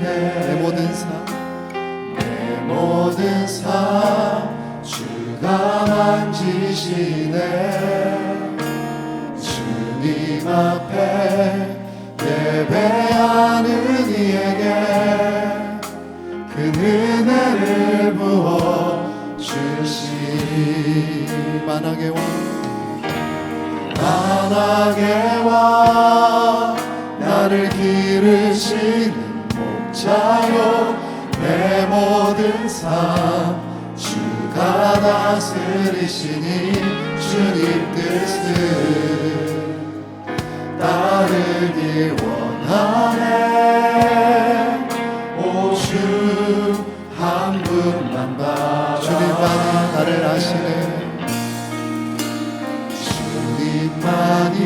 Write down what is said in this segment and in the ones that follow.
내 모든 삶내 모든 삶 주가 만지시네. 주님 앞에 예배하는 이에게 그 은혜를 부어 주시 만왕의 왕 만왕의 왕 나를 기르시는 목 자요. 내 모든 삶 주가 다스리시니 주님 뜻을 따르길 원하네. 오주 한 분만 바라 주님만이 나를 아시네. 주님만이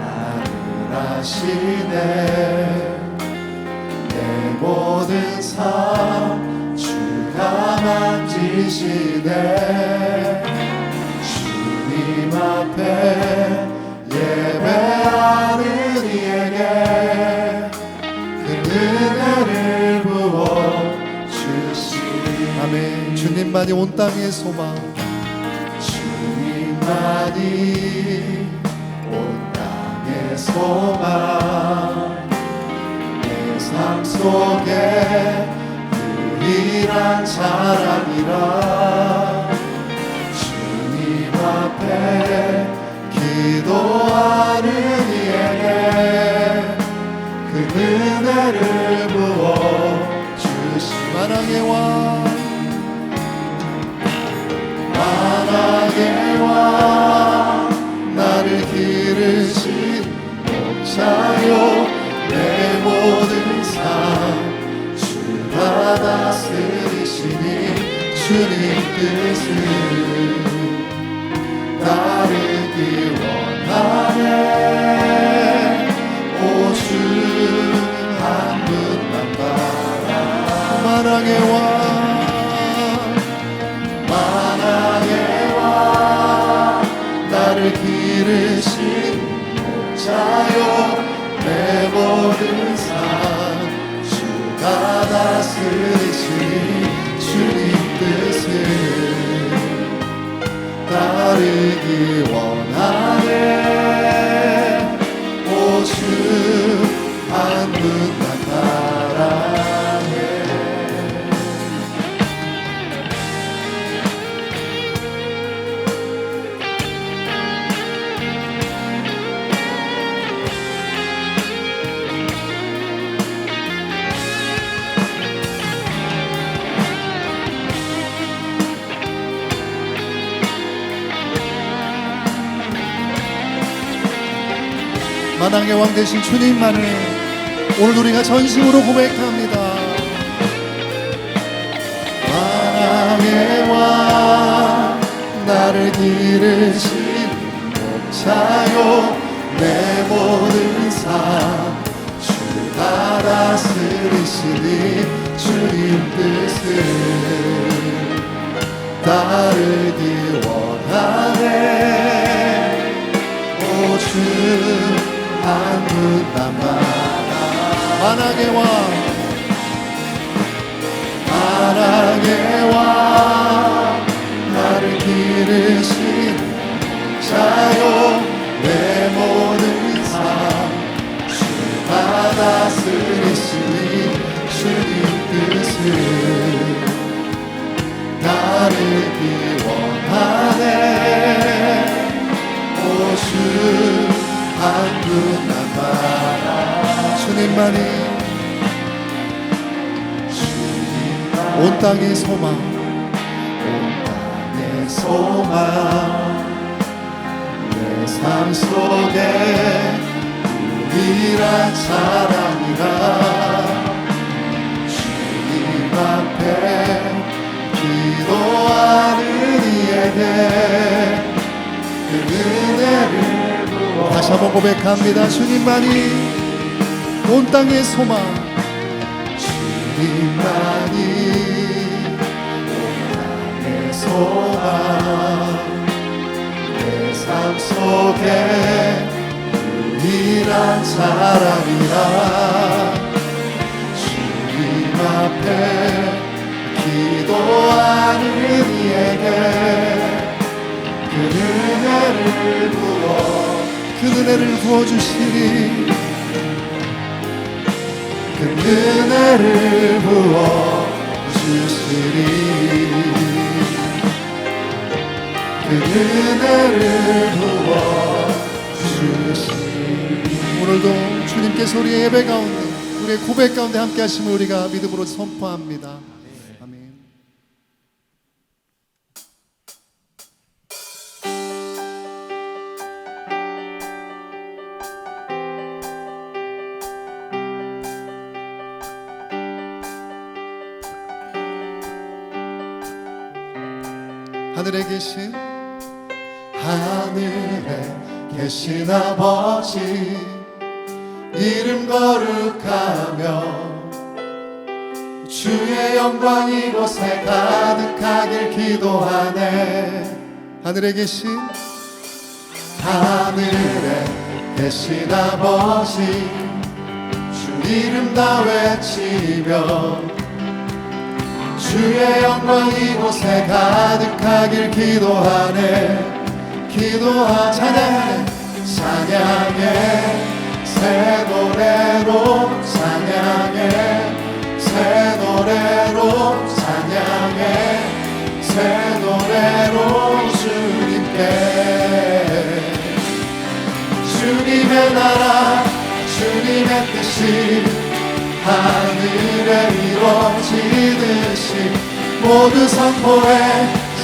나를 아시네. 내 모든 삶 주가 만지시네? 주님 앞에 예배하는 이에게 그 은혜를 부어 주시 아멘. 주님만이 온 땅의 소망. 주님만이 온 땅의 소망 내삶 속에 유일한 자랑이라. 주님 앞에 기도하는 이에게 그 은혜를 부어 주시 만왕의 왕. 만왕의 왕 나를 기르신 목자요 뜻을 따르기 원하네 오주 한 분만 바라 만왕의 왕 만왕의 왕 나를 기르신 목자요 내 모든 삶 주가 다스리시 만왕의 왕 되신 주님만을 오늘 우리가 전심으로 고백합니다. 만왕의 왕 나를 기르신 목자요 내 모든 삶 주가 다스리시니 주님 뜻을 따르기 원하네. 오주 한 분만 바라 만왕의 왕 사랑의 왕 나를 기르신 자요 땅의 소망. 내 소망. 내 삶 속에 유일한 사랑이라. 주님 앞에 기도하는 이에게 그 은혜를 부어. 다시 한번 고백합니다. 주님만이 온 땅의 소망. 주님만이 내 소망 내 삶 속에 유일한 사랑이라. 앞에 기도하는 이에게 그 은혜를 부어 그 은혜를 부어주시니. 그 은혜를 부어 주시리 오늘도 주님께서 우리의 예배 가운데 우리의 고백 가운데 함께 하심을 우리가 믿음으로 선포합니다. 아멘. 하늘에 계신 하늘에 계신 아버지. 이름 거룩하며 주의 영광 이곳에 가득하길 기도하네. 하늘에 계신 하늘에 계신 아버지. 주 이름 다 외치며 주의 영광 이곳에 가득하길 기도하네 기도하 찬양해 찬양해. 새 노래로 찬양해. 새 노래로 찬양해. 새 노래로 주님께. 주님의 나라 주님의 뜻이 하늘에 이루어지듯이 모두 선포해.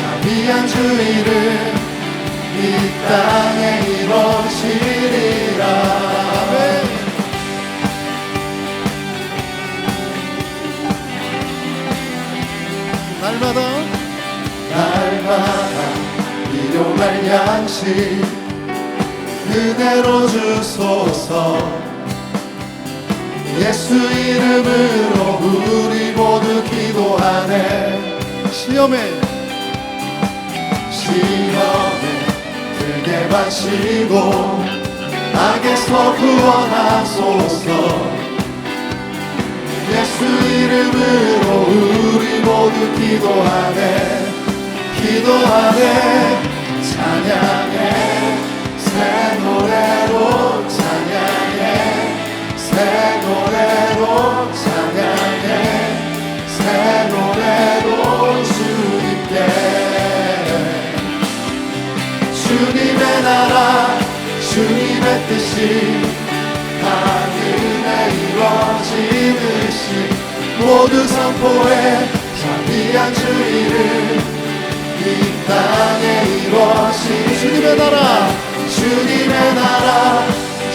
자비한 주의를 이 땅에 이루어지리라. 날마다 날마다 일용할 양식 그대로 주소서. 예수 이름으로 우리 모두 기도하네. 시험에 시험에 들게 마시고 악에서 구원하소서. 예수 이름으로 우리 모두 기도하네. 기도하네. 찬양해. 새 노래로 찬양해. 새 노래로 찬양해. 새 노래로 주님께 주님의 나라 주님의 뜻이 하늘에 이루어지듯이 모두 선포해 자비한 주의를 이 땅에 이루어지 주님의 나라 주님의 나라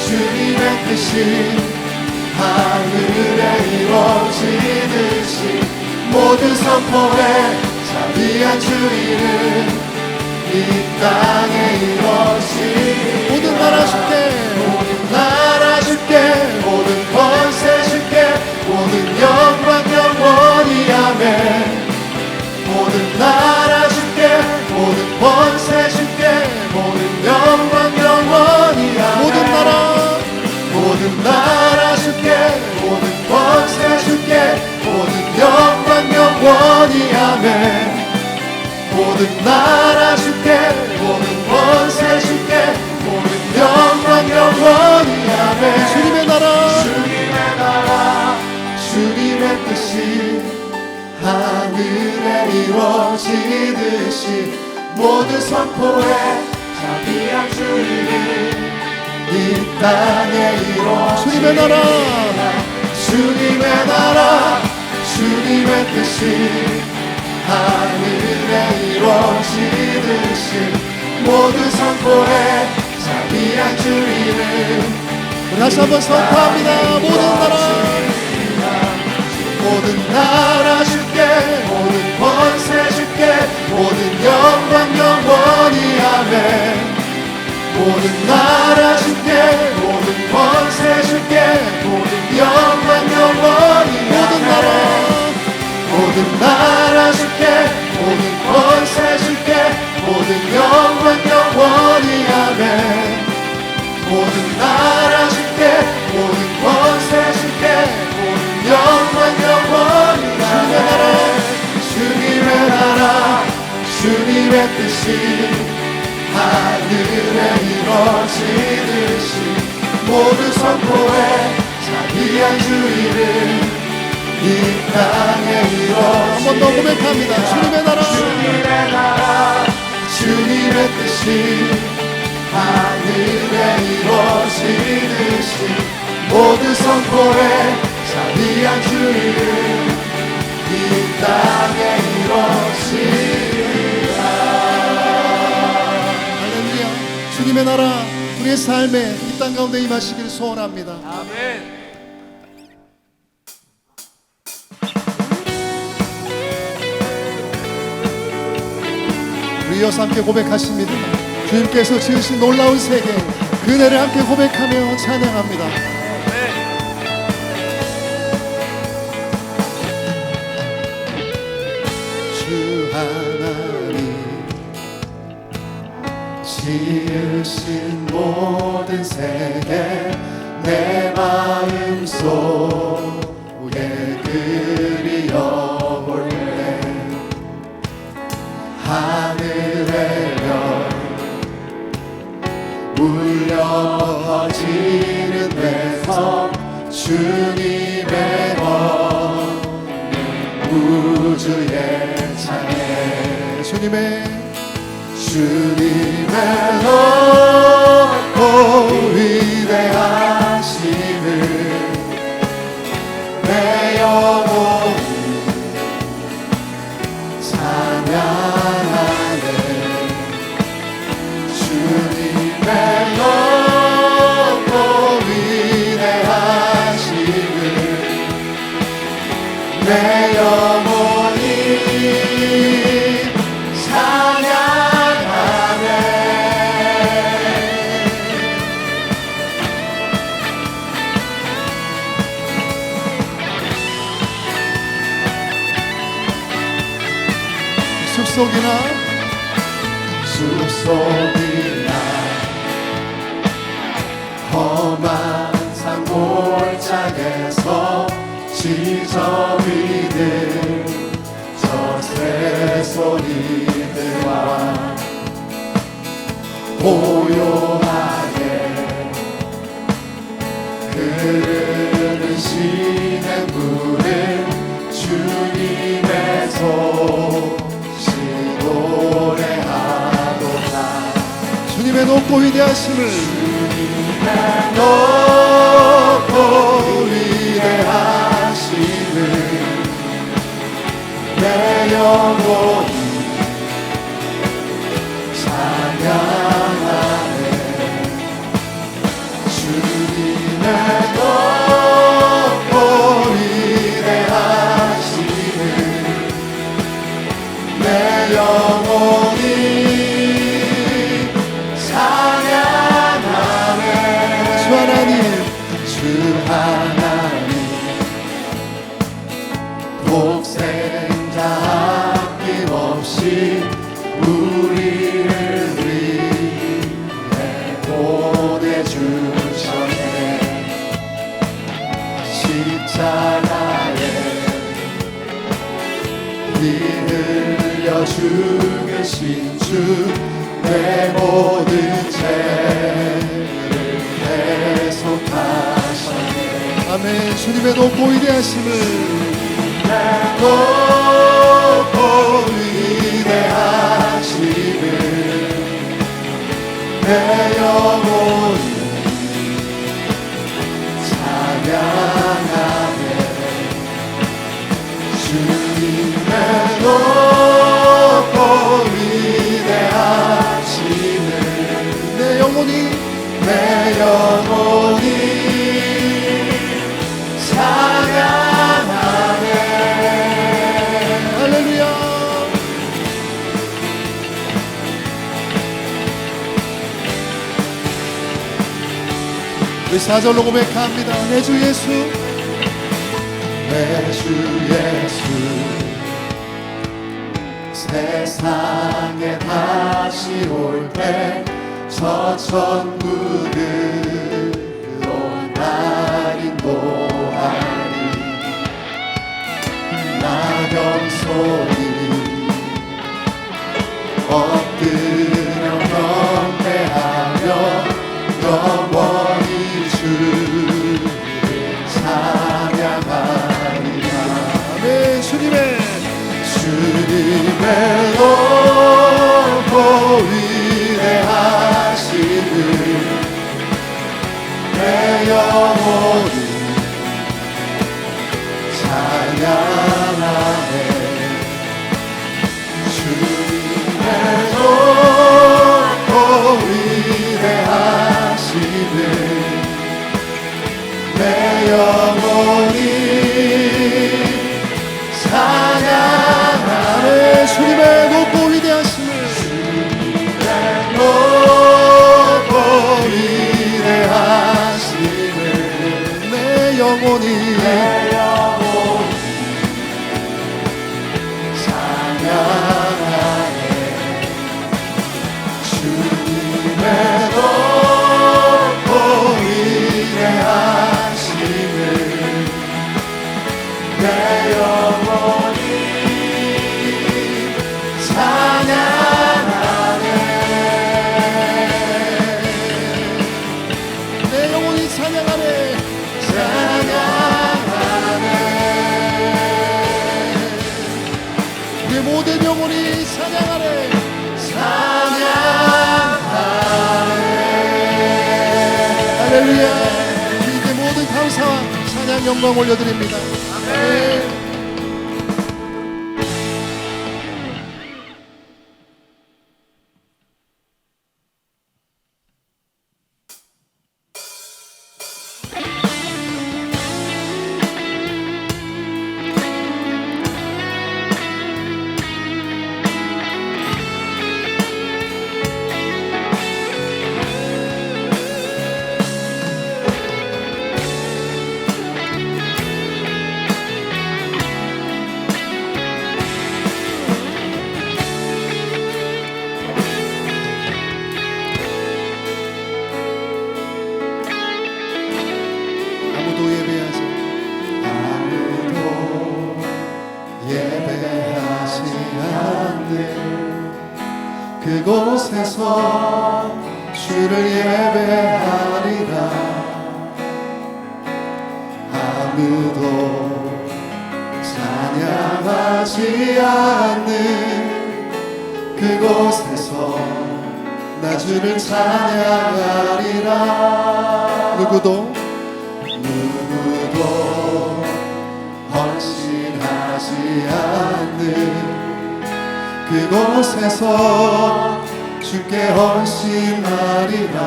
주님의 뜻이 하늘에 이루어지듯이 모두 선포해 자비한 주의를 이 땅에 이루어지 모든 나라 주께 모든 나라 주께 모든 권세 주께 모든 영광 영원히 아멘. 모든 나라 주께 모든 권세 주께 모든 영광 영원히 아멘. 모든 나라. 모든 나라 모든 권세 주께 모든 영광 영원히 아멘. 모든 나라 주께 선포해 자비한 주님이 이 땅에 이루어지 주님의 나라. 주님의 나라 주님의 뜻이 하늘에 이루어지듯이 모두 선포해 자비한 우리 다시 한번 선포합니다. 모든 나라 모든 나라 주께 모든 권세 주께 모든 영광 영원히 아멘. 모든 나라 주님의 뜻이 하늘에 이루어지듯이 모두 선포해 자비한 주의를 이 땅에 한번 더 고백합니다. 주님의 나라. 주님의 나라 주님의 뜻이 하늘에 이루어지듯이 모두 선포해 자비한 주의를 이 땅에 우리의 삶에 이 땅 가운데 임하시길 소원합니다. 아멘. 우리 이어서 함께 고백하십니다. 주님께서 지으신 놀라운 세계 그 은혜를 함께 고백하며 찬양합니다. 주 하 지으신 모든 세계 내 마음 속에 그리어볼래. 하늘의 별 울려 퍼지는 내성 주 숲속이나 숲속이나 험한 산골짜기에서 지저 주님의 높고 위대하심을 높고 위대하심을 내 영혼 흘려 죽으신 주 내 모든 죄를 대속하셨네. 아멘. 주님의 높고 위대하심을 높고 위대하심을 내 영혼 내 영혼이 찬양하네. 할렐루야. 우리 사절로 고백합니다. 내 주 예수. 내 주 예수. 세상에 다시 올때 저 천국으로 날 인도하니 나 겸손히 엎드려 경배하며 영원히 주를 찬양하리라. 주님의 주님의 주 영광 올려드립니다 아무도 찬양하지 않는 그곳에서 나 주를 찬양하리라. 누구도? 누구도 헌신하지 않는 그곳에서 주께 헌신하리라.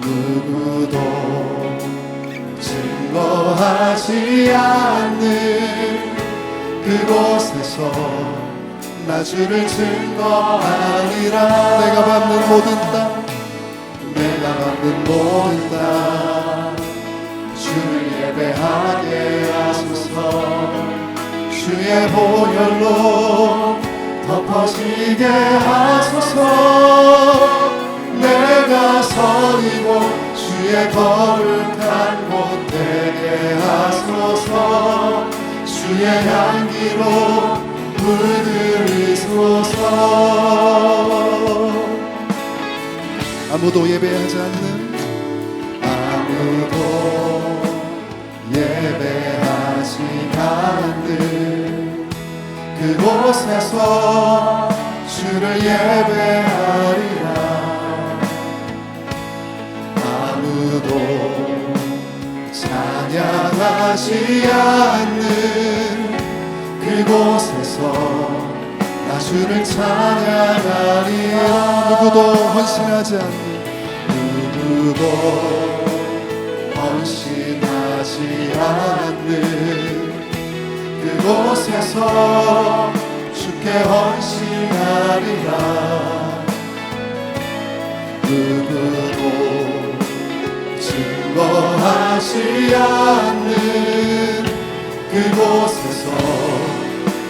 누구도 증거하지 않는 그곳에서 나 주를 증거하리라. 내가 받는 모든 땅 내가 받는 모든 땅 주를 예배하게 하소서. 주의 보혈로 덮어지게 하소서. 내가 서리고 주의 거룩한 곳 되게 하소서. 주의 향기로 물들이소서. 아무도 예배하지 않는 아무도 예배하지 않는 그곳에서 주를 예배하리라. 아무도 찬양하지 않는 그곳에서 나 주를 찬양하리라. 누구도 헌신하지 않는 누구도 헌신하지 않는 그곳에서 주께 헌신하리라. 누구도 증거하지 않는 그곳에서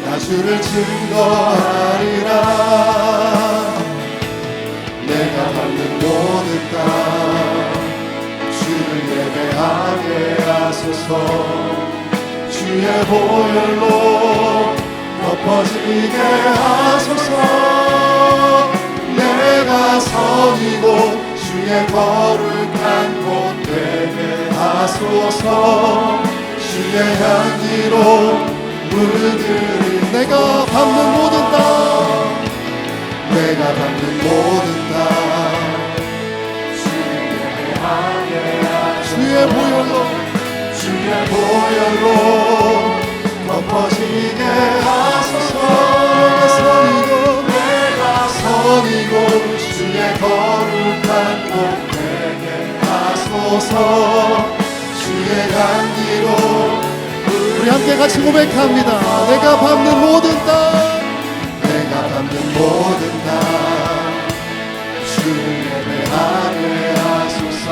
나 주를 증거하리라. 내가 받는 모든 땅 주를 예배하게 하소서. 주의 보혈로 덮어지게 하소서 하소서. 주의 향기로 물들이 내가 밟는 모든 땅. 내가 밟는 모든 땅. 주의 보혈로 주의 보혈로 덮어지게 하소서. 내가 선이고 내가 선이고 주의 거룩한 곳 되게 하소서 우리 함께 같이 고백합니다. 내가 밟는 모든 땅. 내가 밟는 모든 땅. 주의 배하게 하소서.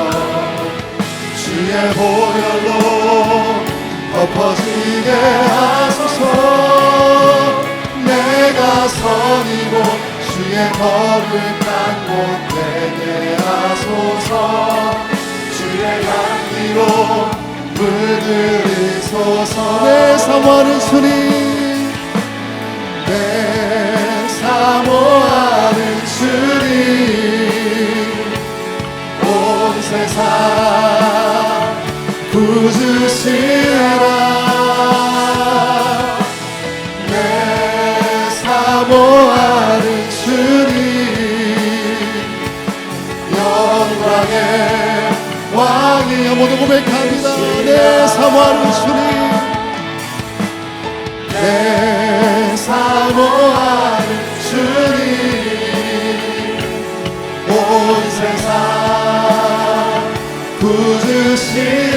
주의 보혈로 덮어지게 하소서. 내가 선이고 주의 거룩한 곳 되게 하소서. 주의 향기로 물들이소서 내 사모하는 주님. 내 사모하는 주님. 온 세상 부주시라. 내 사모하는 주님. 영광의 왕이여 모두 고백합니다 내 주님 내 사모하는 주님 온 세상 부주시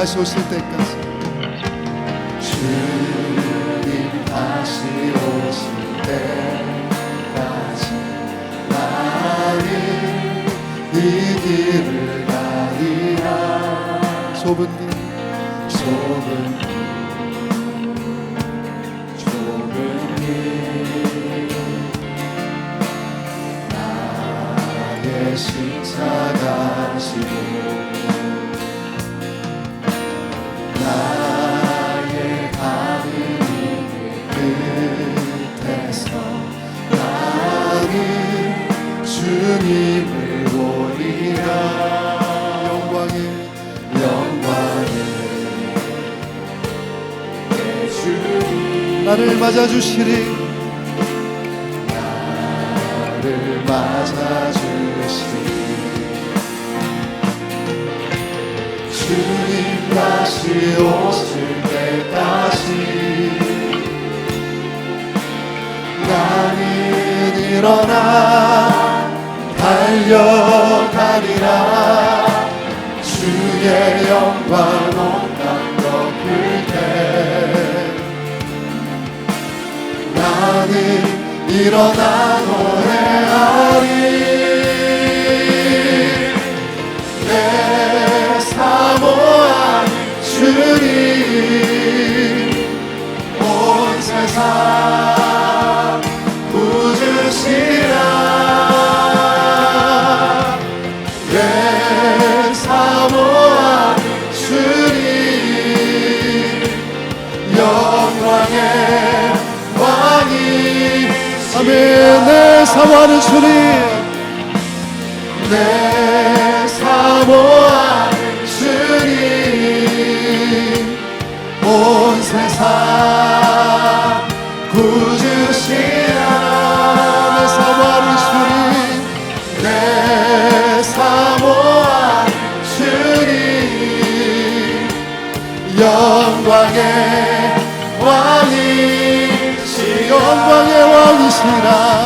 다시 오실 때까지. 주님 다시 오실 때까지 나는 이 길을 가리라. 좁은 길. 좁은 길 좁은 길. 나의 십자가 지고 나를 맞아주시리. 나를 맞아주시니 주님 다시 오실 때까지 나는 일어나 달려가리라. 주의 영광 일어나 노래하리. 내 사모하는 주님 온 세상 내 사모하는 주님. 내 사모하는 주님. 온 세상 영광의